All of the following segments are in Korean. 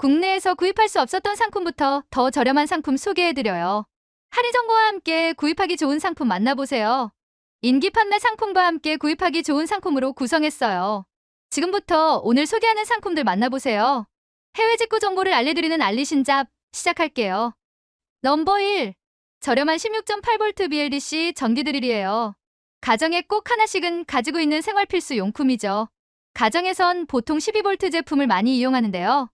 국내에서 구입할 수 없었던 상품부터 더 저렴한 상품 소개해드려요. 할인 정보와 함께 구입하기 좋은 상품 만나보세요. 인기 판매 상품과 함께 구입하기 좋은 상품으로 구성했어요. 지금부터 오늘 소개하는 상품들 만나보세요. 해외 직구 정보를 알려드리는 알리신잡 시작할게요. 넘버 1. 저렴한 16.8V BLDC 전기 드릴이에요. 가정에 꼭 하나씩은 가지고 있는 생활 필수 용품이죠. 가정에선 보통 12V 제품을 많이 이용하는데요.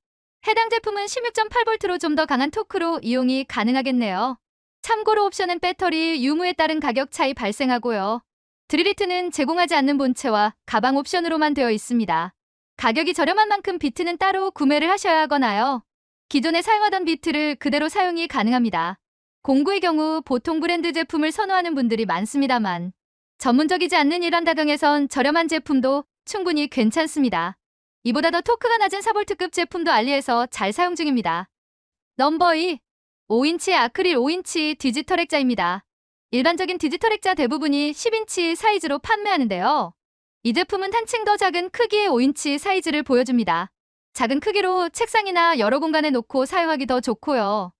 해당 제품은 16.8V로 좀 더 강한 토크로 이용이 가능하겠네요. 참고로 옵션은 배터리 유무에 따른 가격 차이 발생하고요. 드릴리트는 제공하지 않는 본체와 가방 옵션으로만 되어 있습니다. 가격이 저렴한 만큼 비트는 따로 구매를 하셔야 하거나요. 기존에 사용하던 비트를 그대로 사용이 가능합니다. 공구의 경우 보통 브랜드 제품을 선호하는 분들이 많습니다만 전문적이지 않는 이런 다경에선 저렴한 제품도 충분히 괜찮습니다. 이보다 더 토크가 낮은 4V급 제품도 알리에서 잘 사용 중입니다. 넘버 2. 5인치 아크릴 5인치 디지털 액자입니다. 일반적인 디지털 액자 대부분이 10인치 사이즈로 판매하는데요. 이 제품은 한층 더 작은 크기의 5인치 사이즈를 보여줍니다. 작은 크기로 책상이나 여러 공간에 놓고 사용하기 더 좋고요.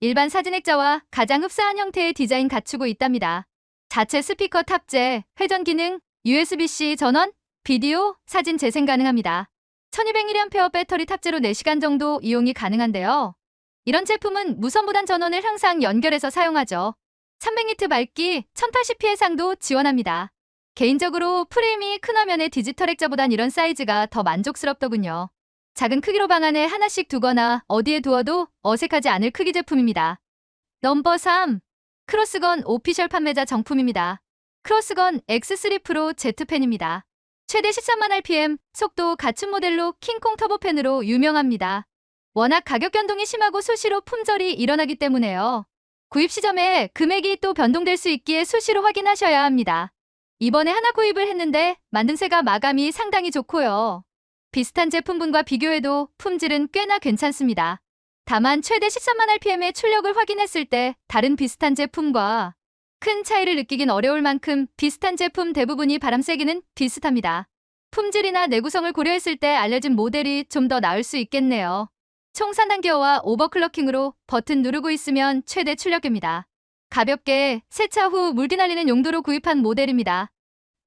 일반 사진 액자와 가장 흡사한 형태의 디자인 갖추고 있답니다. 자체 스피커 탑재, 회전 기능, USB-C 전원, 비디오, 사진 재생 가능합니다. 1200mAh 배터리 탑재로 4시간 정도 이용이 가능한데요. 이런 제품은 무선 무단 전원을 항상 연결해서 사용하죠. 300니트 밝기, 1080p 해상도 지원합니다. 개인적으로 프레임이 큰 화면의 디지털 액자보단 이런 사이즈가 더 만족스럽더군요. 작은 크기로 방 안에 하나씩 두거나 어디에 두어도 어색하지 않을 크기 제품입니다. 넘버 3. 크로스건 오피셜 판매자 정품입니다. 크로스건 X3 프로 Z펜입니다. 최대 13만 rpm, 속도 갖춘 모델로 킹콩 터보펜으로 유명합니다. 워낙 가격 변동이 심하고 수시로 품절이 일어나기 때문에요. 구입 시점에 금액이 또 변동될 수 있기에 수시로 확인하셔야 합니다. 이번에 하나 구입을 했는데 만듦새가 마감이 상당히 좋고요. 비슷한 제품군과 비교해도 품질은 꽤나 괜찮습니다. 다만 최대 13만 rpm의 출력을 확인했을 때 다른 비슷한 제품과 큰 차이를 느끼긴 어려울 만큼 비슷한 제품 대부분이 바람 세기는 비슷합니다. 품질이나 내구성을 고려했을 때 알려진 모델이 좀 더 나을 수 있겠네요. 총 산단기어와 오버클럭킹으로 버튼 누르고 있으면 최대 출력입니다. 가볍게 세차 후 물기 날리는 용도로 구입한 모델입니다.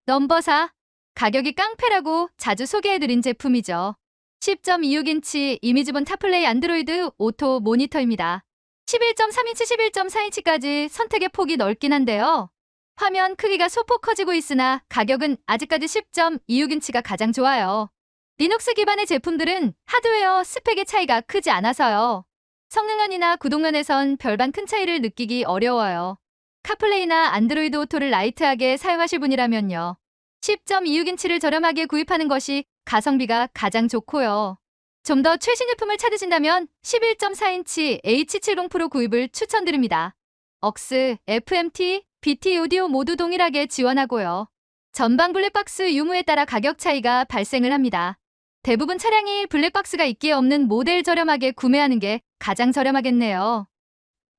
넘버 4. 가격이 깡패라고 자주 소개해드린 제품이죠. 10.26인치 이미지본 타플레이 안드로이드 오토 모니터입니다. 11.3인치, 11.4인치까지 선택의 폭이 넓긴 한데요. 화면 크기가 소폭 커지고 있으나 가격은 아직까지 10.26인치가 가장 좋아요. 리눅스 기반의 제품들은 하드웨어 스펙의 차이가 크지 않아서요. 성능면이나 구동면에선 별반 큰 차이를 느끼기 어려워요. 카플레이나 안드로이드 오토를 라이트하게 사용하실 분이라면요. 10.26인치를 저렴하게 구입하는 것이 가성비가 가장 좋고요. 좀 더 최신 제품을 찾으신다면 11.4인치 H70 프로 구입을 추천드립니다. 억스, FMT, BT 오디오 모두 동일하게 지원하고요. 전방 블랙박스 유무에 따라 가격 차이가 발생을 합니다. 대부분 차량이 블랙박스가 있기에 없는 모델 저렴하게 구매하는 게 가장 저렴하겠네요.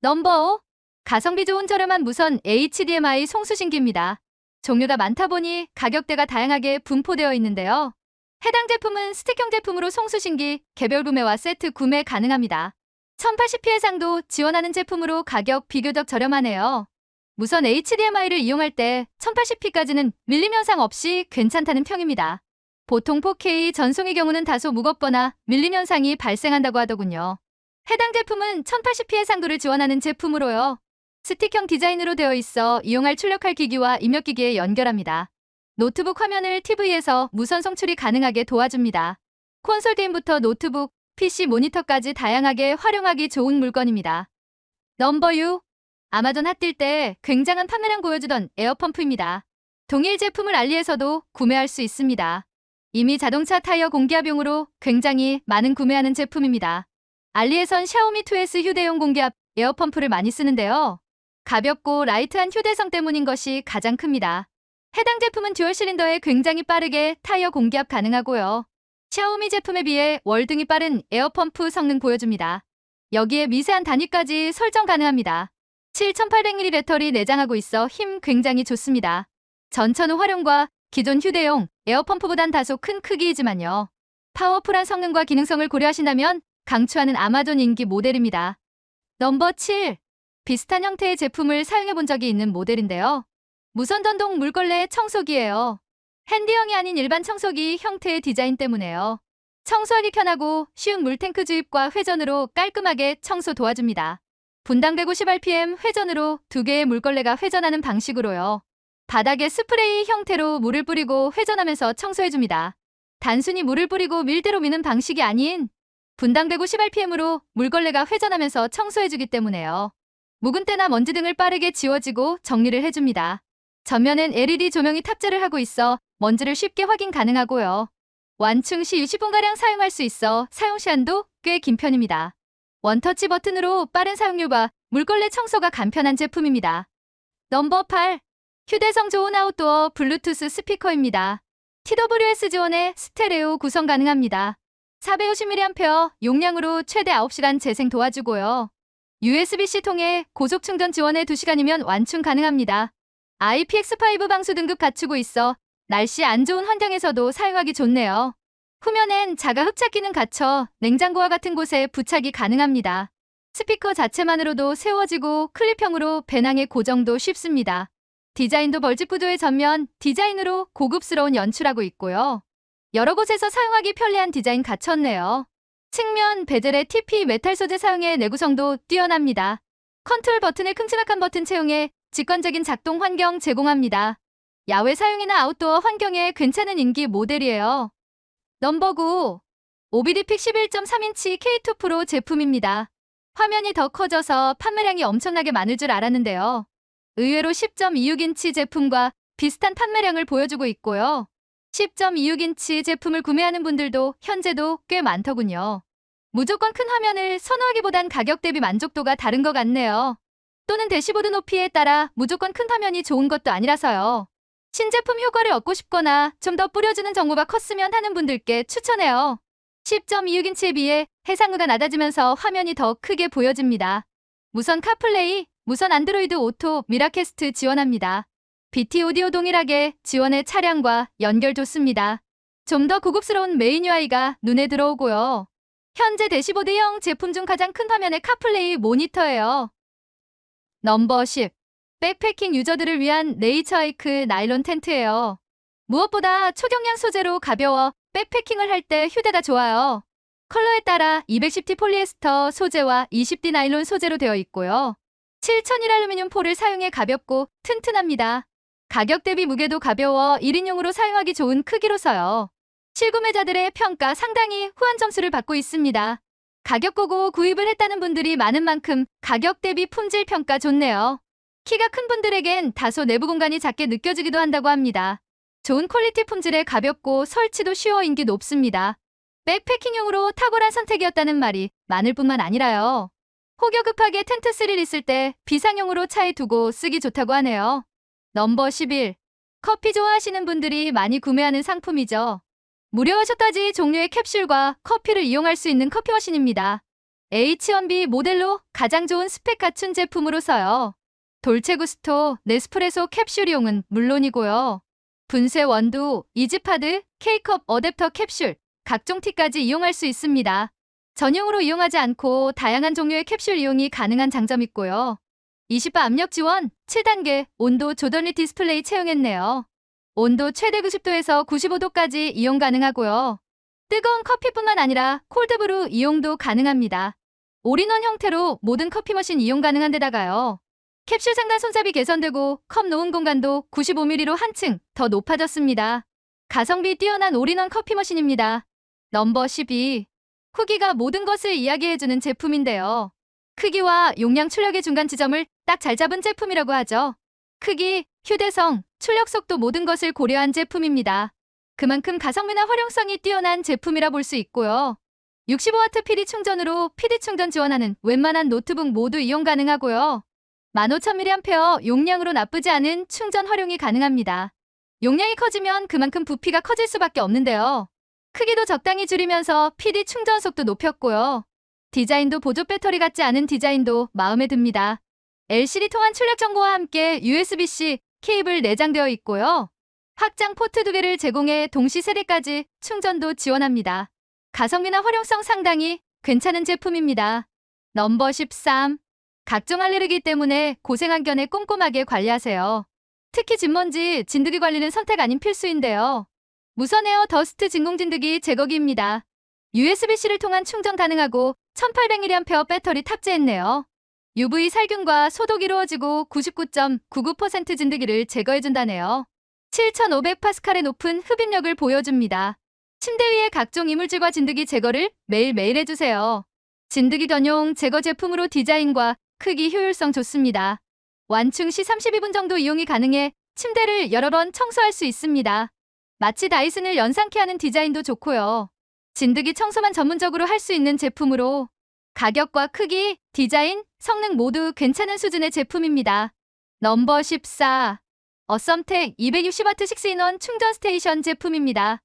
넘버 5. 가성비 좋은 저렴한 무선 HDMI 송수신기입니다. 종류가 많다 보니 가격대가 다양하게 분포되어 있는데요. 해당 제품은 스틱형 제품으로 송수신기 개별 구매와 세트 구매 가능합니다. 1080p 해상도 지원하는 제품으로 가격 비교적 저렴하네요. 무선 HDMI를 이용할 때 1080p까지는 밀림 현상 없이 괜찮다는 평입니다. 보통 4K 전송의 경우는 다소 무겁거나 밀림 현상이 발생한다고 하더군요. 해당 제품은 1080p 해상도를 지원하는 제품으로요. 스틱형 디자인으로 되어 있어 이용할 출력할 기기와 입력기기에 연결합니다. 노트북 화면을 TV에서 무선 송출이 가능하게 도와줍니다. 콘솔 게임부터 노트북, PC 모니터까지 다양하게 활용하기 좋은 물건입니다. 넘버 6. 아마존 핫딜 때 굉장한 판매량 보여주던 에어펌프입니다. 동일 제품을 알리에서도 구매할 수 있습니다. 이미 자동차 타이어 공기압용으로 굉장히 많은 구매하는 제품입니다. 알리에선 샤오미 2S 휴대용 공기압 에어펌프를 많이 쓰는데요. 가볍고 라이트한 휴대성 때문인 것이 가장 큽니다. 해당 제품은 듀얼 실린더에 굉장히 빠르게 타이어 공기압 가능하고요. 샤오미 제품에 비해 월등히 빠른 에어펌프 성능 보여줍니다. 여기에 미세한 단위까지 설정 가능합니다. 7800mAh 배터리 내장하고 있어 힘 굉장히 좋습니다. 전천후 활용과 기존 휴대용 에어펌프보단 다소 큰 크기이지만요. 파워풀한 성능과 기능성을 고려하신다면 강추하는 아마존 인기 모델입니다. 넘버 7. 비슷한 형태의 제품을 사용해 본 적이 있는 모델인데요. 무선 전동 물걸레 청소기예요. 핸디형이 아닌 일반 청소기 형태의 디자인 때문에요. 청소하기 편하고 쉬운 물탱크 주입과 회전으로 깔끔하게 청소 도와줍니다. 분당 150rpm 회전으로 두 개의 물걸레가 회전하는 방식으로요. 바닥에 스프레이 형태로 물을 뿌리고 회전하면서 청소해줍니다. 단순히 물을 뿌리고 밀대로 미는 방식이 아닌 분당 150rpm으로 물걸레가 회전하면서 청소해주기 때문에요. 묵은 때나 먼지 등을 빠르게 지워지고 정리를 해줍니다. 전면엔 LED 조명이 탑재를 하고 있어 먼지를 쉽게 확인 가능하고요. 완충 시 60분가량 사용할 수 있어 사용 시간도 꽤 긴 편입니다. 원터치 버튼으로 빠른 사용률과 물걸레 청소가 간편한 제품입니다. 넘버 8. 휴대성 좋은 아웃도어 블루투스 스피커입니다. TWS 지원에 스테레오 구성 가능합니다. 450mAh 용량으로 최대 9시간 재생 도와주고요. USB-C 통해 고속 충전 지원에 2시간이면 완충 가능합니다. IPX5 방수 등급 갖추고 있어 날씨 안 좋은 환경에서도 사용하기 좋네요. 후면엔 자가 흡착 기능 갖춰 냉장고와 같은 곳에 부착이 가능합니다. 스피커 자체만으로도 세워지고 클립형으로 배낭에 고정도 쉽습니다. 디자인도 벌집 구조의 전면 디자인으로 고급스러운 연출하고 있고요. 여러 곳에서 사용하기 편리한 디자인 갖췄네요. 측면 베젤의 TP 메탈 소재 사용에 내구성도 뛰어납니다. 컨트롤 버튼의 큼지막한 버튼 채용에 직관적인 작동 환경 제공합니다. 야외 사용이나 아웃도어 환경에 괜찮은 인기 모델이에요. 넘버 9. OBD픽 11.3인치 K2 프로 제품입니다. 화면이 더 커져서 판매량이 엄청나게 많을 줄 알았는데요. 의외로 10.26인치 제품과 비슷한 판매량을 보여주고 있고요. 10.26인치 제품을 구매하는 분들도 현재도 꽤 많더군요. 무조건 큰 화면을 선호하기보단 가격 대비 만족도가 다른 것 같네요. 또는 대시보드 높이에 따라 무조건 큰 화면이 좋은 것도 아니라서요. 신제품 효과를 얻고 싶거나 좀 더 뿌려주는 정보가 컸으면 하는 분들께 추천해요. 10.26인치에 비해 해상도가 낮아지면서 화면이 더 크게 보여집니다. 무선 카플레이, 무선 안드로이드 오토 미라캐스트 지원합니다. BT 오디오 동일하게 지원의 차량과 연결 좋습니다. 좀 더 고급스러운 메인 UI가 눈에 들어오고요. 현재 대시보드형 제품 중 가장 큰 화면의 카플레이 모니터예요. 넘버 10. 백패킹 유저들을 위한 네이처하이크 나일론 텐트예요. 무엇보다 초경량 소재로 가벼워 백패킹을 할 때 휴대가 좋아요. 컬러에 따라 210T 폴리에스터 소재와 20D 나일론 소재로 되어 있고요. 7000일 알루미늄 폴을 사용해 가볍고 튼튼합니다. 가격 대비 무게도 가벼워 1인용으로 사용하기 좋은 크기로서요. 실구매자들의 평가 상당히 후한 점수를 받고 있습니다. 가격 보고 구입을 했다는 분들이 많은 만큼 가격 대비 품질 평가 좋네요. 키가 큰 분들에겐 다소 내부 공간이 작게 느껴지기도 한다고 합니다. 좋은 퀄리티 품질에 가볍고 설치도 쉬워 인기 높습니다. 백패킹용으로 탁월한 선택이었다는 말이 많을 뿐만 아니라요. 혹여 급하게 텐트 스릴 있을 때 비상용으로 차에 두고 쓰기 좋다고 하네요. 넘버 11. 커피 좋아하시는 분들이 많이 구매하는 상품이죠. 무료 셔터지 종류의 캡슐과 커피를 이용할 수 있는 커피 머신입니다. H1B 모델로 가장 좋은 스펙 갖춘 제품으로서요. 돌체구스토, 네스프레소 캡슐 이용은 물론이고요. 분쇄 원두, 이지파드, K컵 어댑터 캡슐, 각종 티까지 이용할 수 있습니다. 전용으로 이용하지 않고 다양한 종류의 캡슐 이용이 가능한 장점 있고요. 20바 압력 지원, 7단계 온도 조절리 디스플레이 채용했네요. 온도 최대 90도에서 95도까지 이용 가능하고요. 뜨거운 커피뿐만 아니라 콜드브루 이용도 가능합니다. 올인원 형태로 모든 커피 머신 이용 가능한 데다가요. 캡슐 상단 손잡이 개선되고 컵 놓은 공간도 95mm로 한층 더 높아졌습니다. 가성비 뛰어난 올인원 커피 머신입니다. 넘버 12. 후기가 모든 것을 이야기해주는 제품인데요. 크기와 용량 출력의 중간 지점을 딱 잘 잡은 제품이라고 하죠. 크기, 휴대성, 출력 속도 모든 것을 고려한 제품입니다. 그만큼 가성비나 활용성이 뛰어난 제품이라 볼 수 있고요. 65W PD 충전으로 PD 충전 지원하는 웬만한 노트북 모두 이용 가능하고요. 15,000mAh 용량으로 나쁘지 않은 충전 활용이 가능합니다. 용량이 커지면 그만큼 부피가 커질 수밖에 없는데요. 크기도 적당히 줄이면서 PD 충전 속도 높였고요. 디자인도 보조 배터리 같지 않은 디자인도 마음에 듭니다. LCD 통한 출력 정보와 함께 USB-C 케이블 내장되어 있고요. 확장 포트 두 개를 제공해 동시 세대까지 충전도 지원합니다. 가성비나 활용성 상당히 괜찮은 제품입니다. 넘버 13. 각종 알레르기 때문에 고생한 견에 꼼꼼하게 관리하세요. 특히 진먼지, 진드기 관리는 선택 아닌 필수인데요. 무선 에어 더스트 진공진드기 제거기입니다. USB-C를 통한 충전 가능하고 1800mAh 배터리 탑재했네요. UV 살균과 소독 이루어지고 99.99% 진드기를 제거해준다네요. 7500파스칼의 높은 흡입력을 보여줍니다. 침대 위에 각종 이물질과 진드기 제거를 매일매일 해주세요. 진드기 전용 제거 제품으로 디자인과 크기 효율성 좋습니다. 완충 시 32분 정도 이용이 가능해 침대를 여러 번 청소할 수 있습니다. 마치 다이슨을 연상케 하는 디자인도 좋고요. 진드기 청소만 전문적으로 할 수 있는 제품으로 가격과 크기, 디자인, 성능 모두 괜찮은 수준의 제품입니다. 넘버 14. 어썸텍 260W 6인원 충전 스테이션 제품입니다.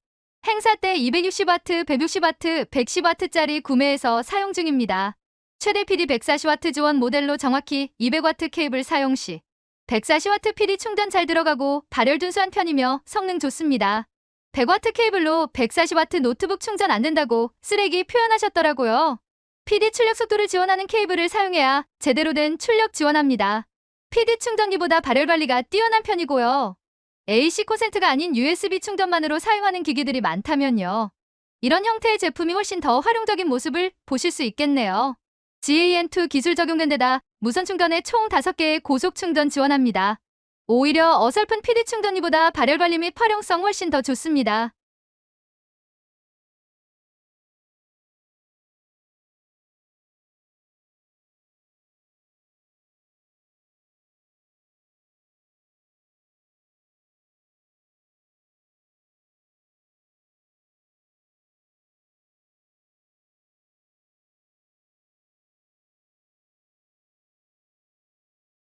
행사 때 260W, 160W, 110W짜리 구매해서 사용 중입니다. 최대 PD 140W 지원 모델로 정확히 200W 케이블 사용 시 140W PD 충전 잘 들어가고 발열 준수한 편이며 성능 좋습니다. 100W 케이블로 140W 노트북 충전 안 된다고 쓰레기 표현하셨더라고요. PD 출력 속도를 지원하는 케이블을 사용해야 제대로 된 출력 지원합니다. PD 충전기보다 발열 관리가 뛰어난 편이고요. AC 콘센트가 아닌 USB 충전만으로 사용하는 기기들이 많다면요. 이런 형태의 제품이 훨씬 더 활용적인 모습을 보실 수 있겠네요. GAN2 기술 적용된 데다 무선 충전에 총 5개의 고속 충전 지원합니다. 오히려 어설픈 PD 충전기보다 발열 관리 및 활용성 훨씬 더 좋습니다.